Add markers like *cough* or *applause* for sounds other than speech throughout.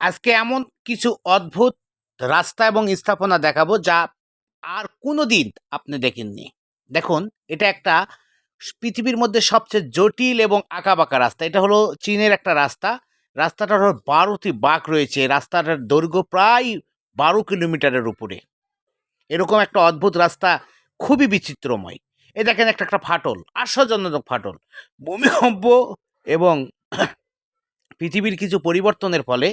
আজকে এমন কিছু অদ্ভুত রাস্তা এবং স্থাপনা দেখাবো যা আর কোনো দিন আপনি দেখেননি। দেখুন, এটা একটা পৃথিবীর মধ্যে সবচেয়ে জটিল এবং আঁকাবাঁকা রাস্তা। এটা হলো চীনের একটা রাস্তা। রাস্তাটার বারোটি বাঁক রয়েছে। রাস্তাটার দৈর্ঘ্য প্রায় বারো কিলোমিটারের উপরে। এরকম একটা অদ্ভুত রাস্তা খুবই বিচিত্রময়। এ দেখেন একটা একটা ফাটল, আশ্চর্যজনক ফাটল। ভূমিকম্প এবং *clears throat* পৃথিবীর কিছু পরিবর্তনের ফলে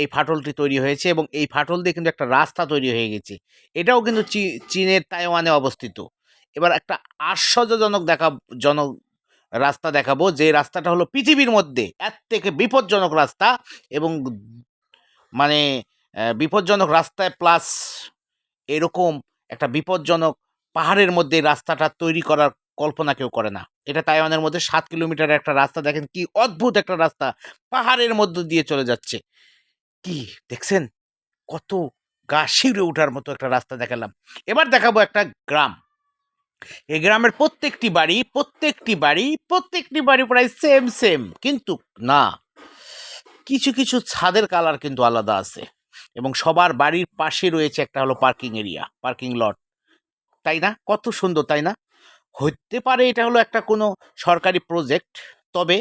এই ফাটলটি তৈরি হয়েছে এবং এই ফাটল দিয়ে কিন্তু একটা রাস্তা তৈরি হয়ে গেছে। এটাও কিন্তু চীনের তাইওয়ানে অবস্থিত। এবার একটা আশ্চর্যজনক দেখা, জনক রাস্তা দেখাবো যে রাস্তাটা হলো পৃথিবীর মধ্যে এর থেকে বিপজ্জনক রাস্তা এবং মানে বিপজ্জনক রাস্তায় প্লাস এরকম একটা বিপজ্জনক পাহাড়ের মধ্যে রাস্তাটা তৈরি করার কল্পনা কেউ করে না। এটা তাইওয়ানের মধ্যে সাত কিলোমিটার একটা রাস্তা। দেখেন কি অদ্ভুত একটা রাস্তা। পাহাড়ের মধ্য দিয়ে চলে যাচ্ছে। কি দেখছেন? কত গা শিউরে ওঠার মতো একটা রাস্তা দেখালাম। এবার দেখাবো একটা গ্রাম। এই গ্রামের প্রত্যেকটি বাড়ি প্রত্যেকটি বাড়ি প্রত্যেকটি বাড়ি প্রায় সেম সেম কিন্তু না, কিছু কিছু ছাদের কালার কিন্তু আলাদা আছে এবং সবার বাড়ির পাশে রয়েছে একটা হলো পার্কিং এরিয়া পার্কিং লট তাই না? কত সুন্দর, তাই না? হতে পারে এটা হলো একটা কোনো সরকারি প্রজেক্ট তবে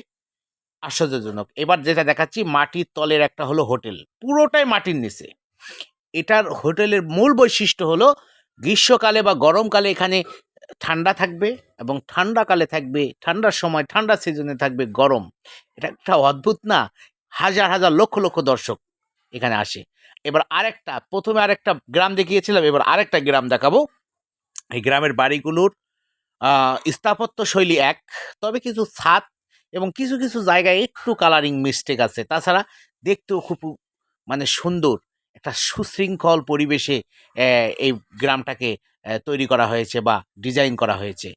আশ্চর্যজনক। এবার যেটা দেখাচ্ছি, মাটির তলের একটা হলো হোটেল। পুরোটাই মাটির নিচে। এটার হোটেলের মূল বৈশিষ্ট্য হলো, গ্রীষ্মকালে বা গরমকালে এখানে ঠান্ডা থাকবে এবং ঠান্ডাকালে থাকবে, ঠান্ডার সময়, ঠান্ডা সিজনে থাকবে গরম। এটা একটা অদ্ভুত না? হাজার হাজার, লক্ষ লক্ষ দর্শক এখানে আসে। এবার আরেকটা, প্রথমে আরেকটা গ্রাম দেখিয়েছিলাম, এবার আরেকটা গ্রাম দেখাবো। এই গ্রামের বাড়িগুলোর স্থাপত্য শৈলী এক, তবে কিছু ছাদ এবং কিছু কিছু জায়গায় একটু কালারিং মিস্টেক আছে। তাছাড়া দেখতেও খুব মানে সুন্দর একটা সুশৃঙ্খল পরিবেশে এই গ্রামটাকে তৈরি করা হয়েছে বা ডিজাইন করা হয়েছে।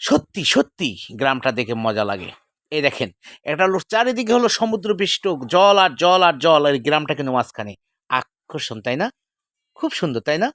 সত্যি সত্যি গ্রামটা দেখে মজা লাগে। এই দেখেন এটা হলো, চারিদিকে হলো সমুদ্র পৃষ্ঠ জল আর জল আর জল, আর গ্রামটা কিন্তু মাঝখানে। আকর্ষণ, তাই না? খুব সুন্দর, তাই না?